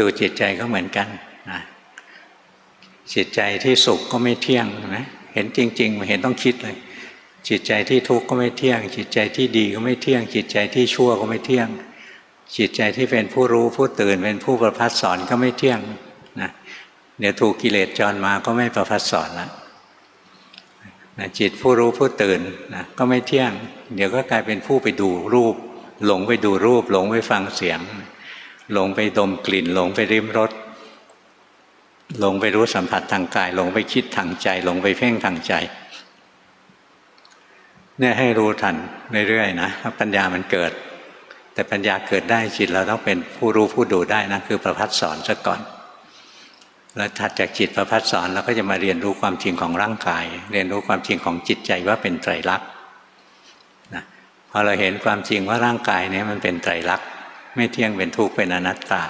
ดูจิตใจก็เหมือนกันนะจิตใจที่สุขก็ไม่เที่ยงนะเห็นจริงๆเห็นต้องคิดเลย จิตใจที่ทุกข์ก็ไม่เที่ยง จิตใจที่ดีก็ไม่เที่ยง จิตใจที่ชั่วก็ไม่เที่ยง จิตใจที่เป็นผู้รู้ผู้ตื่น เป็นผู้ประพัดสอนก็ไม่เที่ยงนะเดี๋ยวถูกกิเลสจรมาก็ไม่ประพัดสอนแล้วนะจิตผู้รู้ผู้ตื่นนะก็ไม่เที่ยง เดี๋ยวก็กลายเป็นผู้ไปดูรูป หลงไปดูรูป หลงไปฟังเสียง หลงไปดมกลิ่น หลงไปริมรสหลงไปรู้สัมผัสทางกาย หลงไปคิดทางใจ หลงไปเพ่งทางใจเนี่ยให้รู้ทันเรื่อยๆนะปัญญามันเกิด แต่ปัญญาเกิดได้จิตเราต้องเป็นผู้รู้ผู้ดูได้นะคือประพัดสอนซะก่อน แล้วถัดจากจิตประพัดสอนเราก็จะมาเรียนรู้ความจริงของร่างกาย เรียนรู้ความจริงของจิตใจว่าเป็นไตรลักษณ์นะพอเราเห็นความจริงว่าร่างกายนี้มันเป็นไตรลักษณ์ ไม่เที่ยงเป็นทุกข์เป็นอนัตตา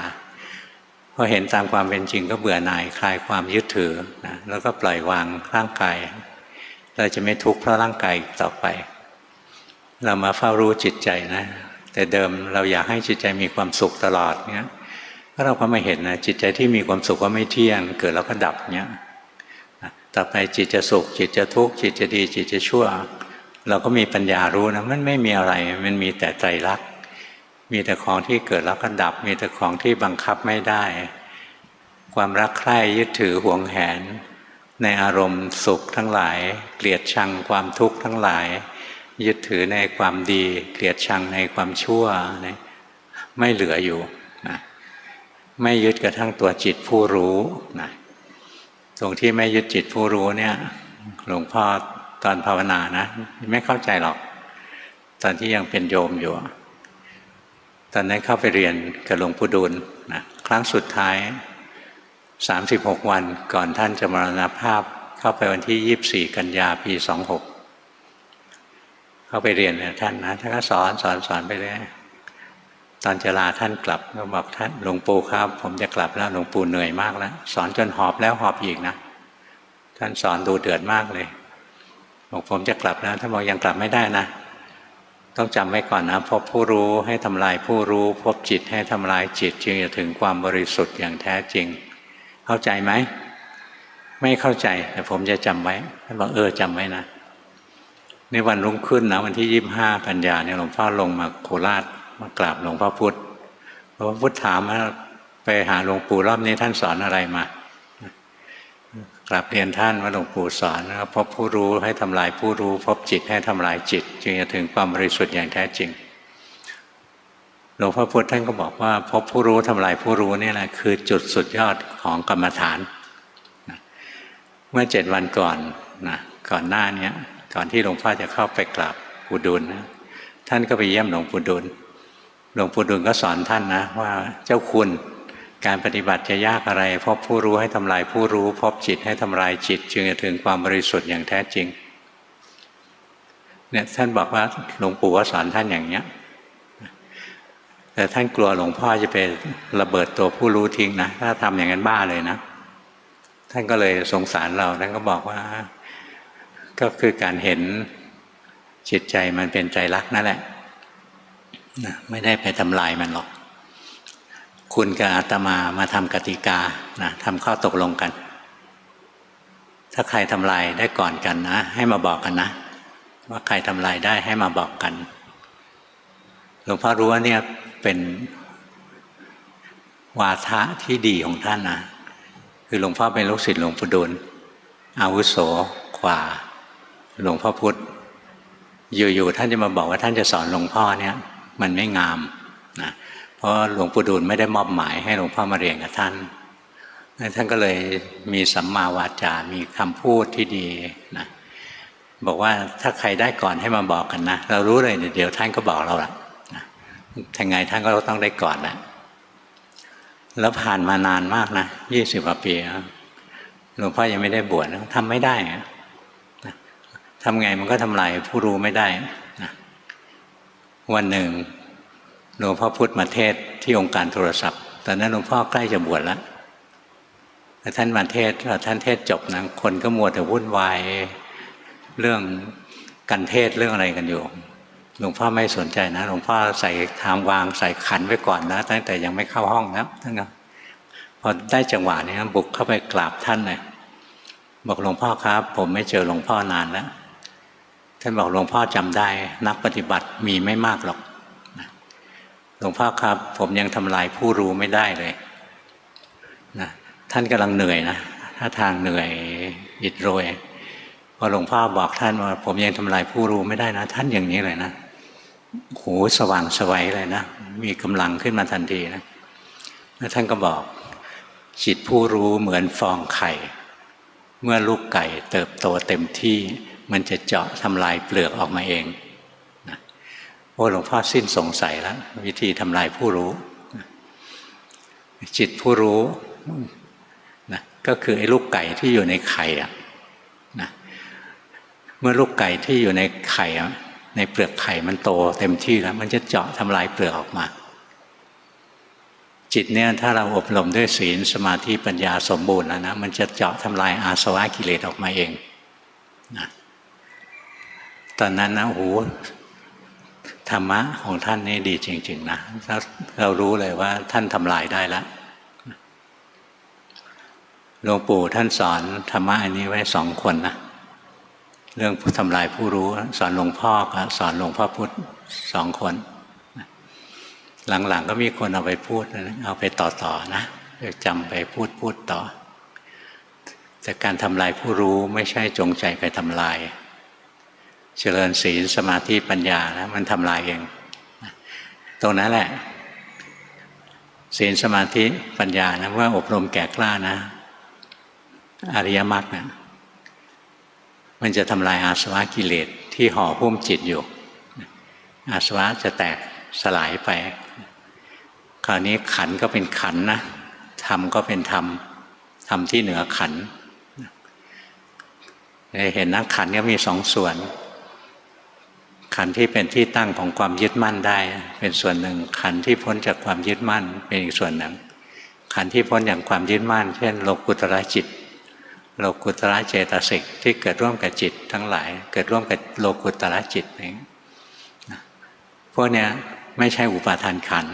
พอเห็นตามความเป็นจริงก็เบื่อหน่ายคลายความยึดถือนะแล้วก็ปล่อยวางร่างกาย เราจะไม่ทุกข์เพราะร่างกายต่อไป เรามาเฝ้ารู้จิตใจนะ แต่เดิมเราอยากให้จิตใจมีความสุขตลอดเนี้ยก็เราก็มาเห็นนะจิตใจที่มีความสุขก็ไม่เที่ยง เกิดแล้วก็ดับเนี้ยต่อไปจิตจะสุข จิตจะทุกข์จิตจะดี จิตจะชั่ว เราก็มีปัญญารู้นะมันไม่มีอะไร มันมีแต่ใจรัก มีแต่ของที่เกิดแล้วก็ดับ มีแต่ของที่บังคับไม่ได้ ความรักใคร่ยึดถือห่วงแหน ในอารมณ์สุขทั้งหลาย เกลียดชังความทุกข์ทั้งหลาย ยึดถือในความดี เกลียดชังในความชั่วไม่เหลืออยู่นะไม่ยึดกระทั่งตัวจิตผู้รู้นะตรงที่ไม่ยึดจิตผู้รู้เนี่ย หลวงพ่อตอนภาวนานะ ไม่เข้าใจหรอก ตอนที่ยังเป็นโยมอยู่ ตอนนั้นเข้าไปเรียนกับหลวงปู่ดูลนะครั้งสุดท้าย 36 วันก่อนท่านจะมรณภาพ เข้าไปวันที่ 24 กันยาปี 26 เข้าไปเรียนกับท่านนะท่านก็สอนสอนสอนไปเลยตอนจะลาท่านกลับก็บอกท่านหลวงปู่ครับ ผมจะกลับแล้วหลวงปู่เหนื่อยมากแล้ว สอนจนหอบแล้วหอบอีกนะ ท่านสอนดูเดือดมากเลยบอกผมจะกลับแล้วท่านบอกยังกลับไม่ได้นะ ต้องจำไว้ก่อนนะพบผู้รู้ให้ทำลายผู้รู้ พบจิตให้ทำลายจิตจึงจะถึงความบริสุทธิ์อย่างแท้จริง เข้าใจไหมไม่เข้าใจแต่ผมจะจำไว้ท่านบอกเออจำไว้นะในวันรุ่งขึ้นนะวันที่ยี่บห้ากันยาเนี่ยหลวงพ่อลงมาโคราชมากราบหลวงพ่อพุธหลวงพ่อพุธถามว่าไปหาหลวงปู่รอบนี้ท่านสอนอะไรมา กราบเรียนท่านว่าหลวงปู่สอนนะครับพบผู้รู้ให้ทำลายผู้รู้ พบจิตให้ทำลายจิต จึงจะถึงความบริสุทธิ์อย่างแท้จริงหลวงพ่อพุธท่านก็บอกว่า พบผู้รู้ทำลายผู้รู้นี่แหละคือจุดสุดยอดของกรรมฐานนะเมื่อเจ็ดวันก่อนนะก่อนหน้านี้ก่อนที่หลวงพ่อจะเข้าไปกราบปู่ดุลนะท่านก็ไปเยี่ยมหลวงปู่ดุลหลวงปู่ดุลก็สอนท่านนะว่าเจ้าคุณ การปฏิบัติจะยากอะไรพบผู้รู้ให้ทำลายผู้รู้พบจิตให้ทำลายจิต จึงจะถึงความบริสุทธิ์อย่างแท้จริงเนี่ยท่านบอกว่าหลวงปู่ก็สอนท่านอย่างเนี้ยแต่ท่านกลัวหลวงพ่อจะไประเบิดตัวผู้รู้ทิ้งนะถ้าทำอย่างนั้นบ้าเลยนะ ท่านก็เลยสงสารเราท่านก็บอกว่า ก็คือการเห็นจิตใจมันเป็นใจรักนั่นแหละนะไม่ได้ไปทำลายมันหรอก คุณกับอาตมามาทำกติกานะทำข้อตกลงกัน ถ้าใครทำลายได้ก่อนกันนะ ให้มาบอกกันนะ ว่าใครทำลายได้ให้มาบอกกันหลวงพ่อรู้ว่าเนี่ยเป็นวาทะที่ดีของท่านนะคือหลวงพ่อเป็นลูกศิษย์หลวงปู่ดูลอาวุโสกว่าหลวงพ่อพุธอยู่ๆท่านจะมาบอกว่าท่านจะสอนหลวงพ่อเนี่ย มันไม่งาม เพราะหลวงปู่ดูลไม่ได้มอบหมายให้หลวงพ่อมาเรียนกับท่าน ท่านก็เลยมีสัมมาวาจา มีคำพูดที่ดีนะบอกว่าถ้าใครได้ก่อนให้มาบอกกันนะ เรารู้เลยเดี๋ยวท่านก็บอกเราละนะทั้งไงท่านก็ต้องได้ก่อนนะแล้วผ่านมานานมากนะยี่สิบกว่าปีหลวงพ่อยังไม่ได้บวชทำไม่ได้ทำไงมันก็ทำลายผู้รู้ไม่ได้วันหนึ่ง หลวงพ่อพุธมาเทศที่องค์การโทรศัพท์ ตอนนั้นหลวงพ่อใกล้จะบวชแล้วท่านมาเทศพอท่านเทศจบนะคนก็มัวแต่วุ่นวายเรื่องกันเทศเรื่องอะไรกันอยู่ หลวงพ่อไม่สนใจนะ หลวงพ่อใส่ทางวางใส่ขันไว้ก่อนนะ ตั้งแต่ยังไม่เข้าห้องนะท่านก็พอได้จังหวะนี้บุกเข้าไปกราบท่านเลยบอกหลวงพ่อครับ ผมไม่เจอหลวงพ่อนานแล้วท่านบอกหลวงพ่อจำได้ นักปฏิบัติมีไม่มากหรอก หลวงพ่อครับ ผมยังทำลายผู้รู้ไม่ได้เลยนะท่านกำลังเหนื่อยนะถ้าทางเหนื่อยอิดโรยพอหลวงพ่อบอกท่านว่า ผมยังทำลายผู้รู้ไม่ได้นะ ท่านอย่างนี้เลยนะโหสว่างสวัยเลยนะมีกำลังขึ้นมาทันทีนะแล้วท่านก็บอกจิตผู้รู้เหมือนฟองไข่ เมื่อลูกไก่เติบโตเต็มที่มันจะเจาะทำลายเปลือกออกมาเอง โอ้หลวงพ่อสิ้นสงสัยแล้ว วิธีทำลายผู้รู้ จิตผู้รู้นะก็คือไอ้ลูกไก่ที่อยู่ในไข่อะนะเมื่อลูกไก่ที่อยู่ในไข่ในเปลือกไข่มันโตเต็มที่แล้ว มันจะเจาะทำลายเปลือกออกมา จิตเนี่ยถ้าเราอบรมด้วยศีลสมาธิปัญญาสมบูรณ์แล้วนะมันจะเจาะทำลายอาสวะกิเลสออกมาเองนะตอนนั้นนะโอ้โห ธรรมะของท่านนี่ดีจริง ๆ นะเรารู้เลยว่าท่านทำลายได้แล้วหลวงปู่ท่านสอนธรรมะอันนี้ไว้สองคนนะเรื่องทำลายผู้รู้ สอนหลวงพ่อกับสอนหลวงพ่อพุธสองคน หลังๆก็มีคนเอาไปพูดเอาไปต่อๆนะจำไปพูดพูดต่อ แต่การทำลายผู้รู้ไม่ใช่จงใจไปทำลาย เจริญศีลสมาธิปัญญานะมันทำลายเองตรงนั้นแหละศีลสมาธิปัญญานะเมื่ออบรมแก่กล้านะ อริยมรรคนะมันจะทำลายอาสวะกิเลสที่ห่อหุ้มจิตอยู่ อาสวะจะแตกสลายไป คราวนี้ขันก็เป็นขันนะธรรมก็เป็นธรรมธรรมที่เหนือขันเห็นนะขันก็มีสองส่วน ขันที่เป็นที่ตั้งของความยึดมั่นได้ เป็นส่วนหนึ่ง ขันที่พ้นจากความยึดมั่นเป็นอีกส่วนหนึ่ง ขันที่พ้นจากความยึดมั่น เช่นโลกุตระจิต โลกุตระเจตสิกที่เกิดร่วมกับจิตทั้งหลาย เกิดร่วมกับโลกุตระจิตนี้พวกนี้ไม่ใช่อุปาทานขัน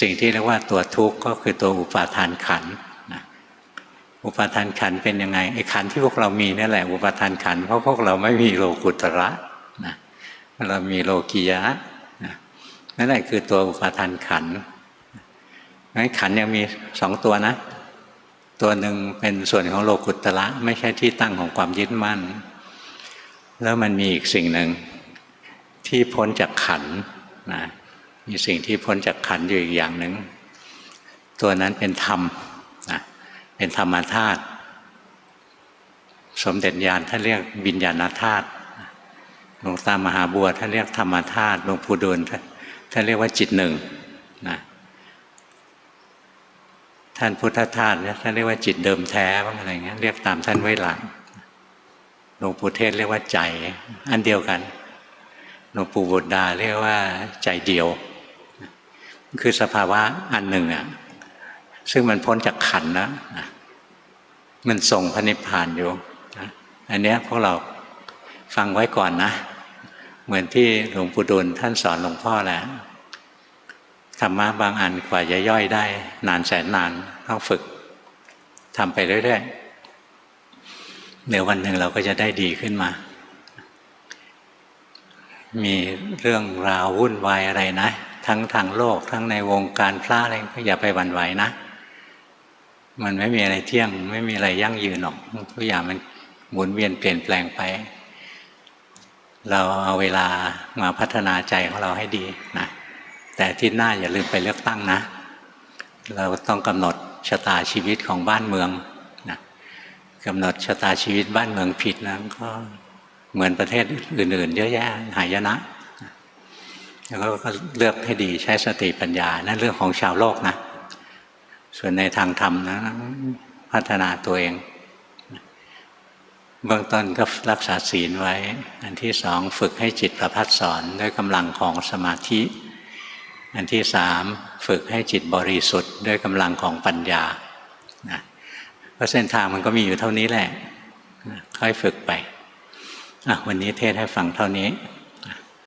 สิ่งที่เรียกว่าตัวทุกข์ก็คือตัวอุปาทานขันอุปาทานขันเป็นยังไงไอ้ขันที่พวกเรามีนี่แหละอุปาทานขันเพราะพวกเราไม่มีโลกุตระ เรามีโลกียะนั่นแหละคือตัวอุปาทานขันงั้นขันยังมีสองตัวนะ ตัวหนึ่งเป็นส่วนของโลกุตระไม่ใช่ที่ตั้งของความยึดมั่น แล้วมันมีอีกสิ่งหนึ่งที่พ้นจากขันนะมีสิ่งที่พ้นจากขันอยู่อีกอย่างหนึ่งตัวนั้นเป็นธรรมนะเป็นธรรมธาตุสมเด็จญาณท่านเรียกวิญญาณธาตุ หลวงตามหาบัวท่านเรียกธรรมธาตุหลวงปู่ดูลท่านเรียกว่าจิตหนึ่งนะท่านพุทธทาสเนี่ยท่านเรียกว่าจิตเดิมแท้บ้างอะไรเงี้ยเรียกตามท่านไว้หลังหลวงปู่เทศเรียกว่าใจ อันเดียวกันหลวงปู่บุตรดาเรียกว่าใจเดียว คือสภาวะอันหนึ่งอะซึ่งมันพ้นจากขันนะมันส่งพระนิพพานอยู่อันเนี้ยพวกเราฟังไว้ก่อนนะ เหมือนที่หลวงปู่ดูลท่านสอนหลวงพ่อแหละธรรมะบางอันกว่าจะย่อยได้ นานแสนนานต้องฝึกทำไปเรื่อยๆเดี๋ยววันหนึ่งเราก็จะได้ดีขึ้นมา มีเรื่องราววุ่นวายอะไรนะ ทั้งทางโลก ทั้งในวงการพระอะไรก็อย่าไปหวั่นไหวนะ มันไม่มีอะไรเที่ยง ไม่มีอะไรยั่งยืนหรอกทุกอย่างมันหมุนเวียนเปลี่ยนแปลงไป เราเอาเวลามาพัฒนาใจของเราให้ดีนะแต่ที่หน้าอย่าลืมไปเลือกตั้งนะ เราต้องกำหนดชะตาชีวิตของบ้านเมืองนะกำหนดชะตาชีวิตบ้านเมืองผิดนะก็เหมือนประเทศอื่น ๆ เยอะแยะหายนะแล้วก็เลือกให้ดีใช้สติปัญญานั่นเรื่องของชาวโลกนะ ส่วนในทางธรรมนะ พัฒนาตัวเอง เบื้องต้นก็รักษาศีลไว้ อันที่สองฝึกให้จิตประพัดสอนด้วยกำลังของสมาธิ อันที่สามฝึกให้จิตบริสุทธิ์ด้วยกำลังของปัญญานะเพราะเส้นทางมันก็มีอยู่เท่านี้แหละค่อยฝึกไปวันนี้เทศให้ฟังเท่านี้